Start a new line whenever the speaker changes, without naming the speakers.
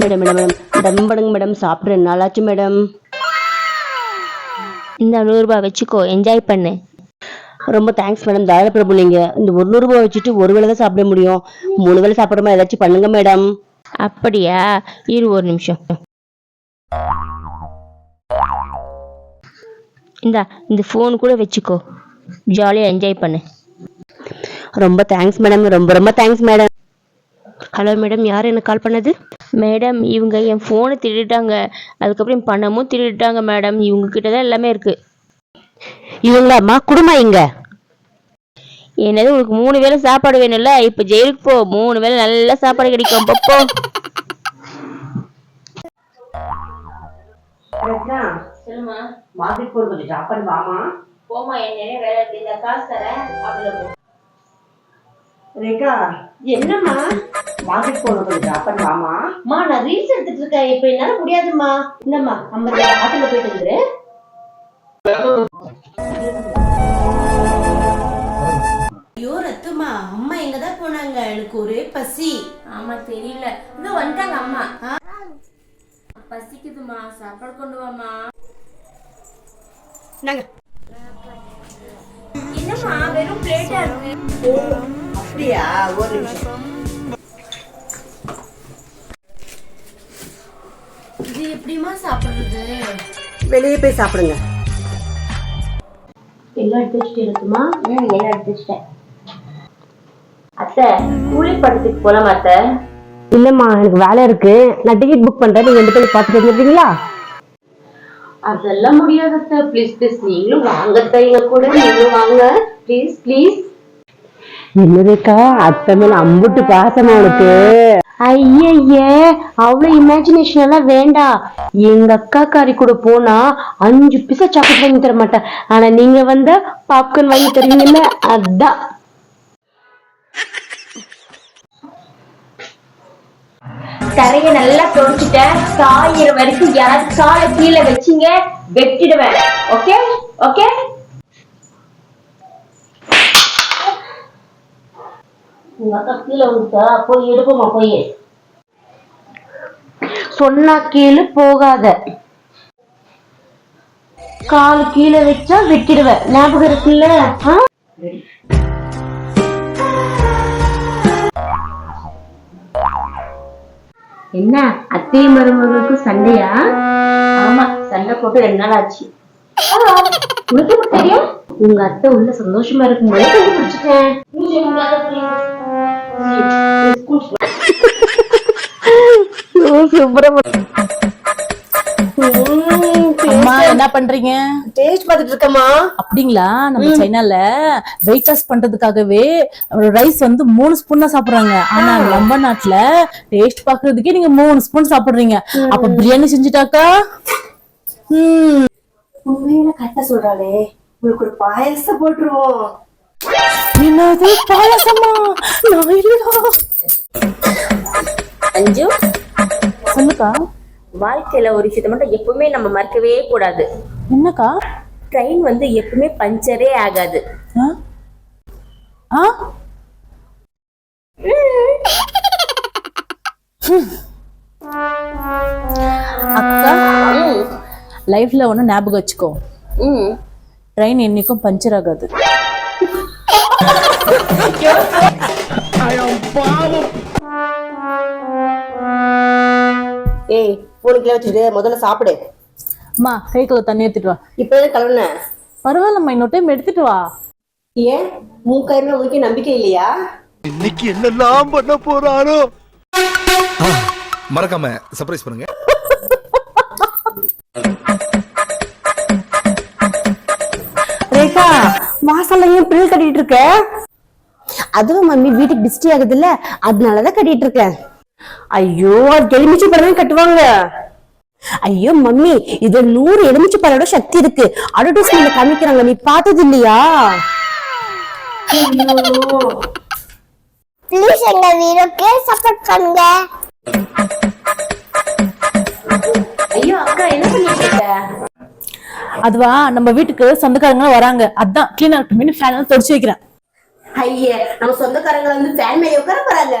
Madam madam madam டம்படுங்க madam சாப்பிட்ற நாளாச்சு மேடம்
இந்த நூறுரூபா வச்சுக்கோ. என்ஜாய் பண்ணு.
ரொம்ப தேங்க்ஸ் மேடம் தாராள பிரபு நீங்க இந்த ஒரு நூறு ரூபாய் வச்சுட்டு ஒரு வேளை தான் சாப்பிட முடியும். மூணு வேளை சாப்பிட்ற மாதிரி ஏதாச்சும் பண்ணுங்க மேடம்
அப்படியா? இரு ஒரு நிமிஷம். இந்தா இந்த ஃபோன் கூட வச்சுக்கோ. ஜாலியாக என்ஜாய் பண்ணு.
ரொம்ப தேங்க்ஸ் மேடம் ரொம்ப ரொம்ப தேங்க்ஸ் மேடம்
ஹலோ மேடம் யார் எனக்கு கால் பண்ணது? மேடம் இவங்க என் ஃபோனை திருடிட்டாங்க. அதுக்கப்புறம் என் பணமும் திருடிட்டாங்க மேடம் இவங்க கிட்ட தான் எல்லாமே இருக்கு.
இவங்களாம்மா குடும்பம் இங்க.
என்னது உனக்கு மூணு வேளை சாப்பாடு வேணும்ல? இப்போ ஜெயிலுக்கு போ. மூணு வேளை நல்ல சாப்பாடு கிடைக்கும். போ, போ. சொல்லுமா
மார்க்கெட் போய் கொஞ்சம் ட்ராப் பண்ணி வாமா
போமா என் நிறைய வேலை காசு தரேன்.
ரேகா என்னம்மா? மார்க்கெட் போன கொஞ்சம். ட்ராப் பண்ணி வாமா
அம்மா நான் ரீல்ஸ் எடுத்துட்டு இருக்கேன். இப்போ என்னால முடியாதும்மா.
இந்தம்மா ஐம்பது ரூபாய். ஆட்டோல போயிட்டு வந்துரு.
ஐயோ ரத்துமா அம்மா எங்க தான் போனாங்க? எனக்கு ஒரே பசி.
ஆமா தெரியல. இன்னும் வந்துட்டாங்க அம்மா. பசிக்குதுமா சாப்பாடு கொண்டு வாமா
நாங்க
என்னம்மா வெறும் பிளேட்டா இருக்கு.
அப்படியா? ஒரு நிமிஷம்.
இது எப்படிமா சாப்பிடுறது?
வெளியே போய் சாப்பிடுங்க.
எல்லாம் எடுத்து வச்சுட்டு இருக்குமா ம் எல்லாம் எடுத்து வச்சிட்டேன் அத்தை கூலி படத்துக்கு போலாம் அத்தை?
இல்லம்மா எனக்கு வேலை இருக்கு. நான் டிக்கெட் புக் பண்றேன். நீங்க ரெண்டு பேரும் பார்த்துட்டு வந்துருக்கீங்களா
அதெல்லாம் முடியாது அத்தை. ப்ளீஸ் ப்ளீஸ் நீங்களும் வாங்க அத்தை. கூட நீங்களும் வாங்க. ப்ளீஸ் ப்ளீஸ்
என்னதுக்கா? அத்தை மேல அம்புட்டு பாசமா உனக்கு. ஐயய்ய அவ்வளவு இமேஜினேஷன் எல்லாம் வேண்டாம் எங்க அக்கா காரி கூட போனா அஞ்சு பீஸா சாக்லேட் வாங்கி தர மாட்டேன். ஆனா நீங்க வந்த பாப்கார்ன் வாங்கி தருவீங்கல்ல? அதான்.
தரைய நல்லா தொடச்சிட்டேன் சாயிற வரைக்கும் யாராவது காலை கீழே வச்சீங்க. வெட்டிடுவேன். ஓகே ஓகே உங்க அக்கா கீழே விட்டா போய் எடுப்போமா போய்.
சொன்னா கீழே போகாத. கால் கீழே வச்சா வெட்டிடுவேன் ஞாபகம் இருக்குல்ல?
என்ன? அத்தை மருமகளுக்கு சண்டையா? ஆமா சண்டை போட்டு ரெண்டு நாள் ஆச்சு. உனக்கு தெரியும்?
உங்க அத்தை உள்ள சந்தோஷமா இருக்கும்போது கண்டுபிடிச்சிட்டேன்.
என்ன பண்றீங்க?
டேஸ்ட் பார்த்துட்டு இருக்கமா
அப்படிங்களா? நம்ம சைனால வெயிட் லாஸ் பண்றதுக்காகவே ரைஸ் வந்து மூணு ஸ்பூன் தான் சாப்பிடுறாங்க. ஆனா நம்ம நாட்டுல டேஸ்ட் பாக்குறதுக்கே நீங்க மூணு ஸ்பூன் சாப்பிடுறீங்க. அப்ப பிரியாணி செஞ்சுட்டாக்கா?
உண்மையில கட்ட சொல்றாளே. உங்களுக்கு ஒரு பாயசம் போட்டுருவோம்.
என்னது? பாயசமா? நான் இல்லையா
அஞ்சு?
சொல்லுக்கா
வாழ்க்கையில ஒரு விஷயத்த மட்டும் எப்பவுமே நம்ம மறக்கவே கூடாது.
என்னக்கா?
ட்ரெயின் வந்து எப்பவுமே பஞ்சரே ஆகாது.
ஆ? அக்கா லைஃப்ல ஒண்ணு ஞாபகம் வச்சுக்கோ. ட்ரெயின் என்னைக்கும் பஞ்சர் ஆகாது.
ஏய் போனுக்குள்ள வச்சுட்டு முதல்ல சாப்பிடு.
அம்மா கைக்குள்ள தண்ணி எடுத்துட்டு வா.
இப்ப கலன
பரவாயில்லம்மா இன்னொரு டைம் எடுத்துட்டு வா.
ஏன்? மூக்காயிரம் உங்களுக்கு நம்பிக்கை இல்லையா?
இன்னைக்கு என்னெல்லாம் பண்ண போறாரோ மறக்காம சர்ப்ரைஸ் பண்ணுங்க.
வாசல்ல ஏன் பில் கட்டிட்டு இருக்க அதுவும் மம்மி வீட்டுக்கு டிஸ்டி ஆகுது இல்ல அதனாலதான் கட்டிட்டு இருக்கேன் ஐயோ அது எலுமிச்சை பழம் கட்டுவாங்க. ஐயோ மம்மி இது நூறு எலுமிச்சை பழோட சக்தி இருக்கு. அட்வர்டைஸ்மெண்ட்ல காமிக்கிறாங்க நீ பார்த்தது இல்லையா?
ப்ளீஸ் எங்க வீடியோக்கு சப்போர்ட் பண்ணுங்க.
அதுவா நம்ம வீட்டுக்கு சொந்தக்காரங்க வராங்க. அதான் கிளீனா இருக்குமே ஃபேன் தொடச்சு வைக்கிறேன்.
ஐயே நம்ம சொந்தக்காரங்க வந்து ஃபேன் மேல உட்கார போறாங்க.